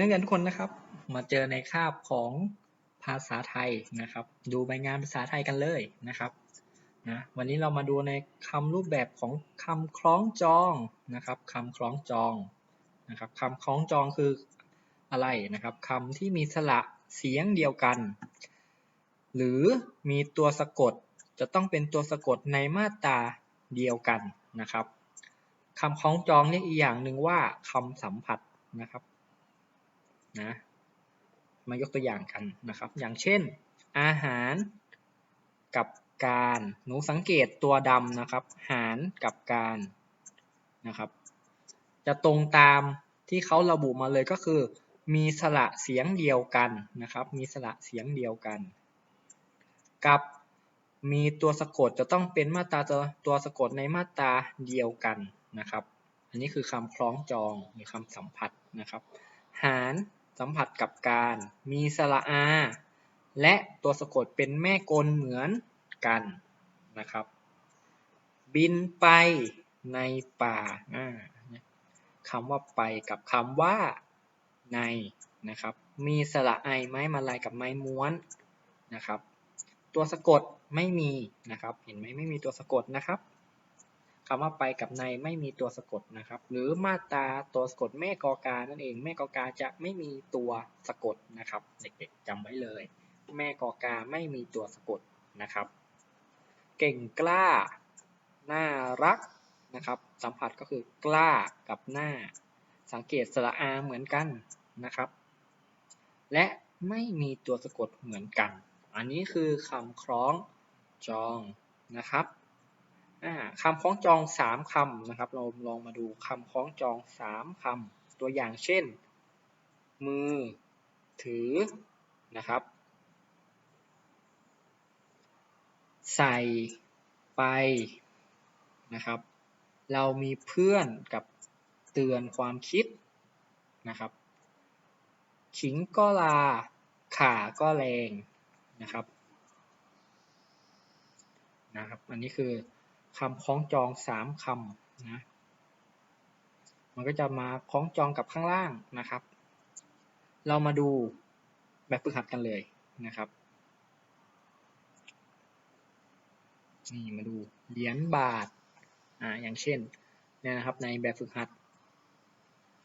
นักเรียนทุกคนนะครับ มาเจอในคาบของภาษาไทยนะครับ ดูใบงานภาษาไทยกันเลยนะครับนะวันนี้เรามาดูในคำรูปแบบของคำคล้องจองนะครับคำคล้องจองนะครับคำคล้องจองคืออะไรนะครับคำที่มีสระเสียงเดียวกัน หรือมีตัวสะกดจะต้องเป็นตัวสะกดในมาตราเดียวกันนะครับคำคล้องจองเรียกอีกอย่างหนึ่งว่าคำสัมผัสนะครับ นะมายกตัวอย่างกันนะครับ อย่างเช่น อาหารกับการหนูสังเกตตัวดำนะครับ หารกับการนะครับ จะตรงตามที่เขาระบุมาเลยก็คือ มีสระเสียงเดียวกันนะครับ มีสระเสียงเดียวกัน กับมีตัวสะกดจะต้องเป็นมาตราตัวตัวสะกดในมาตราเดียวกันนะครับ อันนี้คือคำคล้องจองหรือคำสัมผัสนะครับ หาร สัมผัสกับการ มีสระอา และตัวสะกดเป็นแม่กลเหมือนกันนะครับ บินไปในป่าคำว่าไปกับคำว่าในนะครับ มีสระไอไม้มาลายกับไม้ม้วนนะครับ ตัวสะกดไม่มีนะครับ เห็นไหมไม่มีตัวสะกดนะครับ คำว่าไปกับในไม่มีตัวสะกดนะครับ หรือมาตราตัวสะกดแม่กอกานั่นเอง แม่กอกาจะไม่มีตัวสะกดนะครับ เด็กๆจำไว้เลย แม่กอกาไม่มีตัวสะกดนะครับ เก่งกล้า น่ารักนะครับ สัมผัสก็คือกล้ากับหน้า สังเกตสระอาเหมือนกันนะครับ และไม่มีตัวสะกดเหมือนกัน อันนี้คือคำคล้องจองนะครับ คำคล้องจองสามคำนะครับ เราลองมาดูคำคล้องจองสามคำตัวอย่างเช่น มือ ถือนะครับ ใส่ไปนะครับ เรามีเพื่อนกับเตือนความคิดนะครับ ขิงก็ลาขาก็แรงนะครับนะครับ อันนี้คือ คำคล้องจองสามคำนะมันก็จะมาคล้องจองกับข้างล่างนะครับ เรามาดูแบบฝึกหัดกันเลยนะครับนี่มาดูเหรียญบาทอ่าอย่างเช่นเนี่ยนะครับในแบบฝึกหัด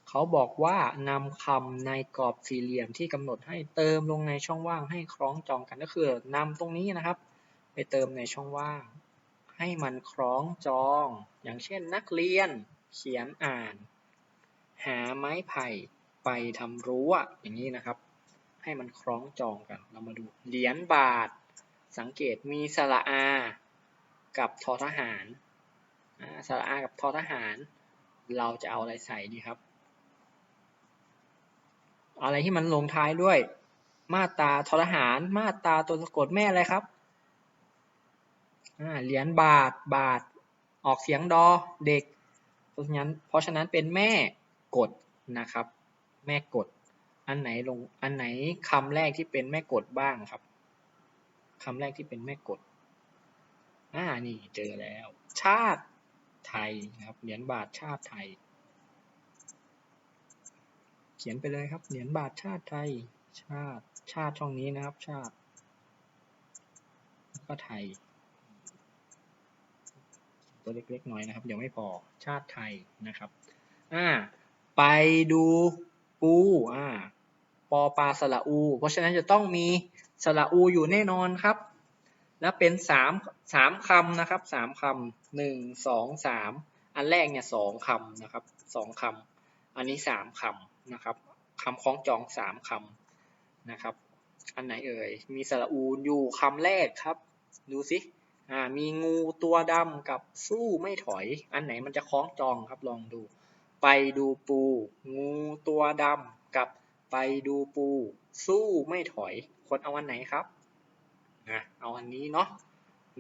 เขาบอกว่านำคำในกรอบสี่เหลี่ยมที่กำหนดให้เติมลงในช่องว่างให้คล้องจองกันก็คือนำตรงนี้นะครับ ไปเติมในช่องว่าง ให้มันคล้องจอง อย่างเช่นนักเรียน เขียนอ่าน หาไม้ไผ่ไปทำรั้วอย่างนี้นะครับ ให้มันคล้องจองกัน เรามาดูเหรียญบาท สังเกตมีสระอา กับทอทหารสระอากับทอทหาร เราจะเอาอะไรใส่ดีครับ อะไรที่มันลงท้ายด้วย มาตาทอทหาร มาตาตัวสะกดแม่อะไรครับ เหรียญบาทบาท ออกเสียงดอเด็ก เพราะฉะนั้นเพราะฉะนั้นเป็นแม่กดนะครับ แม่กด อันไหนลงอันไหนคำแรกที่เป็นแม่กดบ้างครับคำแรกที่เป็นแม่กดอ่านี่เจอแล้ว ชาติไทยครับเหรียญบาทชาติไทย เขียนไปเลยครับเหรียญบาทชาติไทย ชาติชาติช่องนี้นะครับ ชาติ ก็ไทย ตัวเล็กๆหน่อยนะครับเดี๋ยวไม่พอชาติไทยนะครับอ่าไปดูปูอ่าปอปลาสระอู เพราะฉะนั้นจะต้องมีสระอูอยู่แน่นอนครับ แล้วเป็นสามสามคำนะครับสามคำหนึ่งสองสามอันแรกเนี่ยสองคำนะครับสองคำอันนี้สามคำนะครับคำคล้องจองสามคำนะครับ อันไหนเอ่ย มีสระอูอยู่คำแรกครับ ดูสิ อ่ามีงูตัวดำกับสู้ไม่ถอย อันไหนมันจะคล้องจองครับลองดู ไปดูปู งูตัวดำกับไปดูปู สู้ไม่ถอย คนเอาอันไหนครับนะเอาอันนี้เนาะ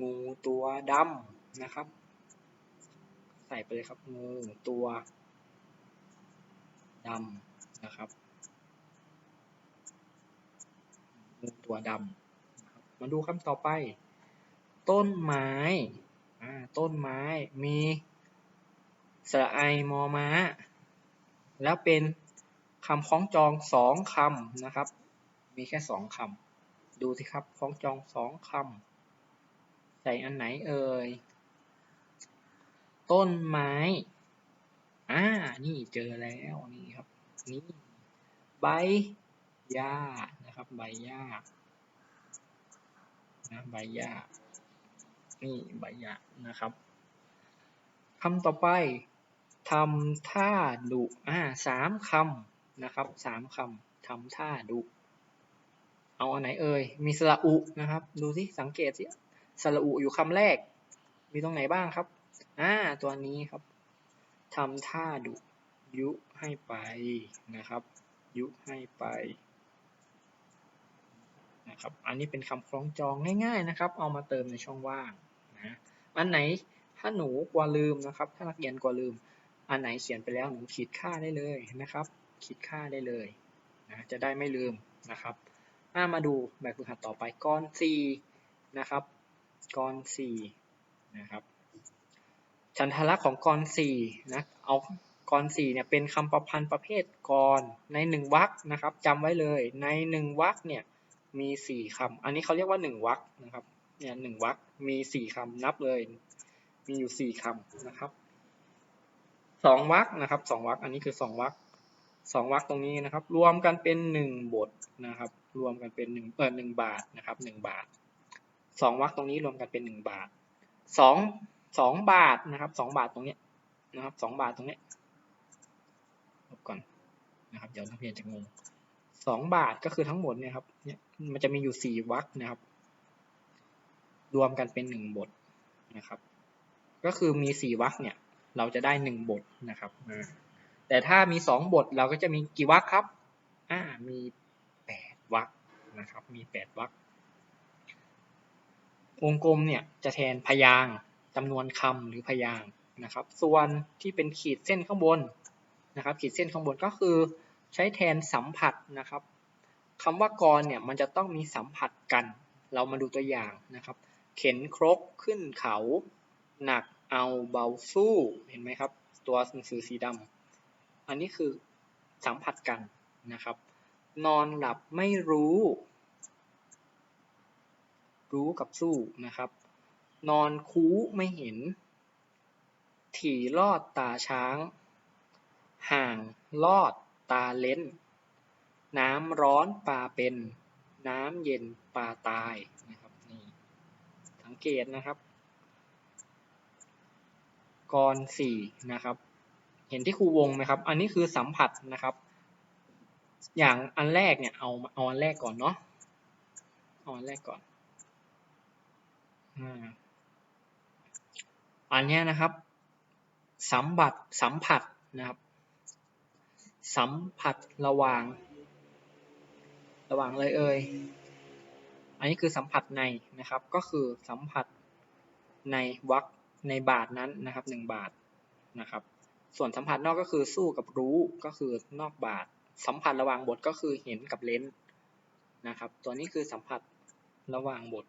งูตัวดำนะครับ ใส่ไปเลยครับงูตัวดำนะครับงูตัวดำมาดูคำต่อไป ต้นไม้ต้นไม้มีสระไอมอม้า แล้วเป็นคำคล้องจองสองคำนะครับ มีแค่สองคำดูสิครับคล้องจองสองคำใส่อันไหนเอ่ยต้นไม้อ่านี่เจอแล้วนี่ครับนี่ใบหญ้านะครับใบหญ้านะใบหญ้า นี่ใบหญ้านะครับคำต่อไปทำท่าดุอ่าสามคำนะครับสามคำทำท่าดุ เอาอันไหนเอ่ยมีสระอุนะครับ ดูสิสังเกตสิสระอุอยู่คำแรก มีตรงไหนบ้างครับอ่าตัวนี้ครับทำท่าดุยุให้ไปนะครับ ยุให้ไปนะครับ อันนี้เป็นคำคล้องจองง่ายๆนะครับ เอามาเติมในช่องว่าง อันไหนถ้าหนูกลัวลืมนะครับ ถ้านักเรียนกลัวลืม อันไหนเขียนไปแล้วหนูขีดค่าได้เลยนะครับ ขีดค่าได้เลยนะจะได้ไม่ลืมนะครับามาดูแบบฝึกหัดต่อไปก้อน4นะครับก้อน4นะครับฉันทลักษณ์ของกรสี่นะเอากรสี่เนี่ยเป็นคำประพันธ์ประเภทกรในหนึ่งวรรคนะครับจำไว้เลยในหนึ่งวรรคเนี่ยมีสี่คำอันนี้เขาเรียกว่าหนึ่งวรรคนะครับ เนี่ยหนึ่งวรรคมีสี่คำนับเลย มีอยู่สี่คำนะครับสองวรรคนะครับสองวรรคอันนี้คือสองวรรคสองวรรคตรงนี้นะครับ รวมกันเป็นหนึ่งบทนะครับ รวมกันเป็นหนึ่งเออหนึ่งบาทนะครับหนึ่งบาทสองวรรคตรงนี้รวมกันเป็นหนึ่งบาทสองสองบาทนะครับสองบาทตรงนี้นะครับสองบาทตรงนี้ลบก่อนนะครับเดี๋ยวนักเรียนจะงงสองบาทก็คือทั้งหมดเนี่ยครับเนี่ยมันจะมีอยู่สี่วรรคนะครับ รวมกันเป็นหนึ่งบทนะครับ ก็คือมีสี่วรรคเนี่ย เราจะได้หนึ่งบทนะครับแต่ถ้ามีสองบทเราก็จะมีกี่วรรคครับอ่ามีแปดวรรคนะครับมีแปดวรรควงกลมเนี่ยจะแทนพยางจำนวนคำหรือพยางนะครับ ส่วนที่เป็นขีดเส้นข้างบนนะครับ ขีดเส้นข้างบนก็คือใช้แทนสัมผัสนะครับคำว่ากรเนี่ยมันจะต้องมีสัมผัสกัน เรามาดูตัวอย่างนะครับ เข็นครกขึ้นเขา หนักเอาเบาสู้เห็นไหมครับ ตัวหนังสือสีดำอันนี้คือสัมผัสกันนะครับ นอนหลับไม่รู้ รู้กับสู้นะครับ นอนคูไม่เห็น ถี่ลอดตาช้าง ห่างลอดตาเล้น น้ำร้อนปลาเป็น น้ำเย็นปลาตาย งเกตนะครับ กรสี่นะครับ เห็นที่ครูวงไหมครับ อันนี้คือสัมผัสนะครับ อย่างอันแรกเนี่ยเอาเอาอันแรกก่อนเนาะเอาอันแรกก่อนอันนี้นะครับสัมผัสสัมผัสนะครับ สัมผัสระหว่าง ระหว่างเลยเอ่ย อันนี้คือสัมผัสในนะครับ ก็คือสัมผัสในวักในบาทนั้นนะครับหนึ่งบาทนะครับ ส่วนสัมผัสนอกก็คือสู้กับรู้ก็คือนอกบาท สัมผัสระหว่างบทก็คือเห็นกับเลนส์นะครับ ตัวนี้คือสัมผัสระหว่างบท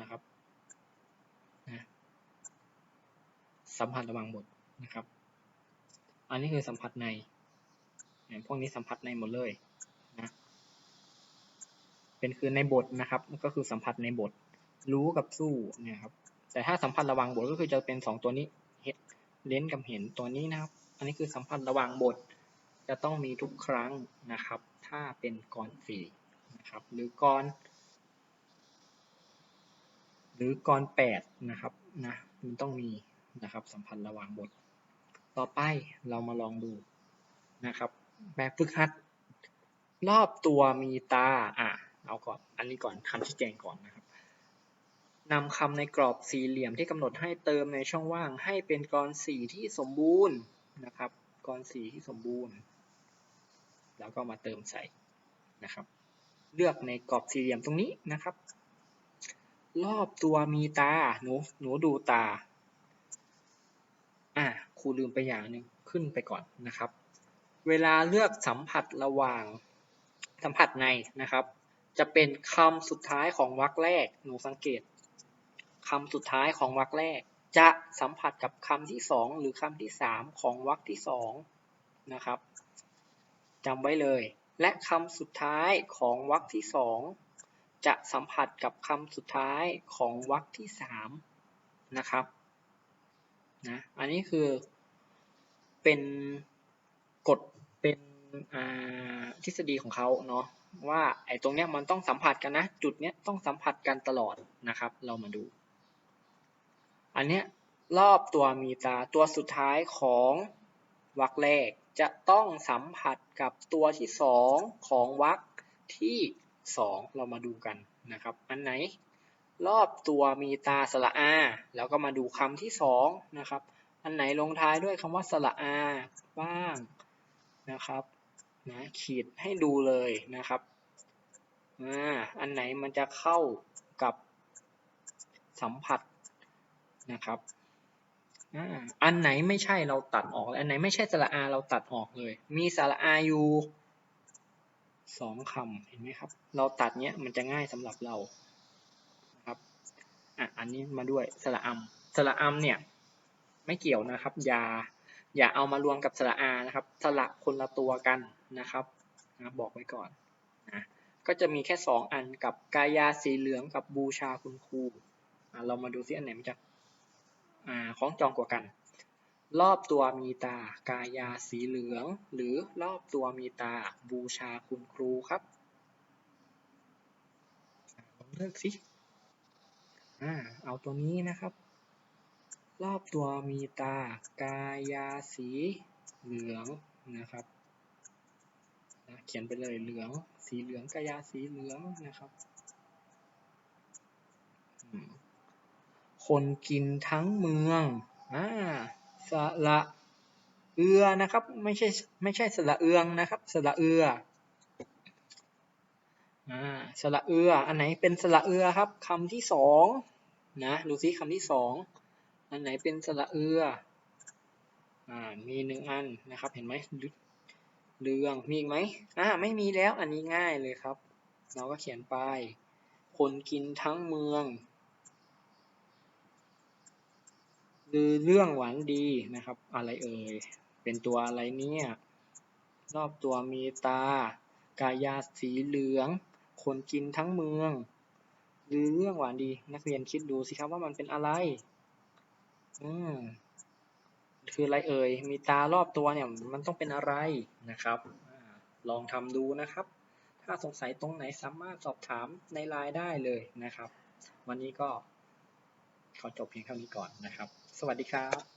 นะครับสัมผัสระหว่างบทนะครับ อันนี้คือสัมผัสใน พวกนี้สัมผัสในหมดเลย เป็นคือในบทนะครับ ก็คือสัมผัสในบท รู้กับสู้เนี่ยครับ แต่ถ้าสัมผัสระหว่างบทก็คือจะเป็นสองตัวนี้เห็นเลนกับเห็นตัวนี้นะครับ อันนี้คือสัมผัสระหว่างบท จะต้องมีทุกครั้งนะครับ ถ้าเป็นกรสี่นะครับ หรือกร หรือกรแปดนะครับนะ มันต้องมีนะครับ สัมพันธ์ระหว่างบท ต่อไปเรามาลองดูนะครับ แบบฝึกหัด รอบตัวมีตา อะ เอาก่อนอันนี้ก่อนคำชี้แจงก่อนนะครับนำคำในกรอบสี่เหลี่ยมที่กำหนดให้เติมในช่องว่างให้เป็นกรสี่ที่สมบูรณ์นะครับกรสี่ที่สมบูรณ์ แล้วก็มาเติมใส่นะครับ เลือกในกรอบสี่เหลี่ยมตรงนี้นะครับ รอบตัวมีตาหนูหนูดูตาอ่าครูลืมไปอย่างหนึ่งขึ้นไปก่อนนะครับ เวลาเลือกสัมผัสระหว่างสัมผัสในนะครับ จะเป็นคำสุดท้ายของวรรคแรก หนูสังเกตคำสุดท้ายของวรรคแรก จะสัมผัสกับคำที่สองหรือคำที่สามของวรรคที่สองนะครับจำไว้เลย และคำสุดท้ายของวรรคที่สองจะสัมผัสกับคำสุดท้ายของวรรคที่สามนะครับนะอันนี้คือเป็นกฎเป็นทฤษฎีของเขาเนาะ ว่าไอ้ตรงเนี้ยมันต้องสัมผัสกันนะ จุดเนี้ยต้องสัมผัสกันตลอดนะครับ เรามาดู อันเนี้ยรอบตัวมีตาตัวสุดท้ายของวรรคแรกจะต้องสัมผัสกับตัวที่สองของวรรคที่สองเรามาดูกันนะครับ อันไหน รอบตัวมีตาสระอา แล้วก็มาดูคำที่สองนะครับ อันไหนลงท้ายด้วยคำว่าสระอาบ้างนะครับ นะขีดให้ดูเลยนะครับอ่าอันไหนมันจะเข้ากับสัมผัสนะครับอ่าอันไหนไม่ใช่เราตัดออก อันไหนไม่ใช่สระอาเราตัดออกเลย มีสระอาอยู่สองคำเห็นไหมครับ เราตัดเนี้ยมันจะง่ายสำหรับเราครับอะอันนี้มาด้วยสระอัมสระอัมเนี่ยไม่เกี่ยวนะครับ อย่าอย่าเอามารวมกับสระอานะครับ สระคนละตัวกัน นะครับนะบอกไว้ก่อนนะก็จะมีแค่สองอันกับกายาสีเหลืองกับบูชาคุณครูอะเรามาดูซิอันไหนมันจะอ่าคล้องจองกว่ากัน รอบตัวมีตากายาสีเหลือง หรือรอบตัวมีตาบูชาคุณครูครับลองเลือกสิเอาตัวนี้นะครับ รอบตัวมีตากายาสีเหลืองนะครับ เขียนไปเลยเหลือง สีเหลืองกายาสีเหลืองนะครับ คนกินทั้งเมืองอ่าสระเอือนะครับ ไม่ใช่ไม่ใช่สระเอืองนะครับ สระเอืออ่าสระเอือ อันไหนเป็นสระเอือครับคำที่สองนะ ดูซิคำที่สอง อันไหนเป็นสระเอือ อ่า มีหนึ่งอันนะครับ เห็นไหม เรืองมีอีกไหมอ่าไม่มีแล้วอันนี้ง่ายเลยครับ เราก็เขียนไป คนกินทั้งเมืองคือเรื่องหวังดีนะครับ อะไรเอ่ย เป็นตัวอะไรเนี่ย รอบตัวมีตา กายาสีเหลือง คนกินทั้งเมืองหรือเรื่องหวานดี นักเรียนคิดดูสิครับว่ามันเป็นอะไร อืม คืออะไรเอ่ย มีตารอบตัวเนี่ยมันต้องเป็นอะไรนะครับลองทำดูนะครับ ถ้าสงสัยตรงไหนสามารถสอบถามในไลน์ได้เลยนะครับ วันนี้ก็ขอจบเพียงเท่านี้ก่อนนะครับ สวัสดีครับ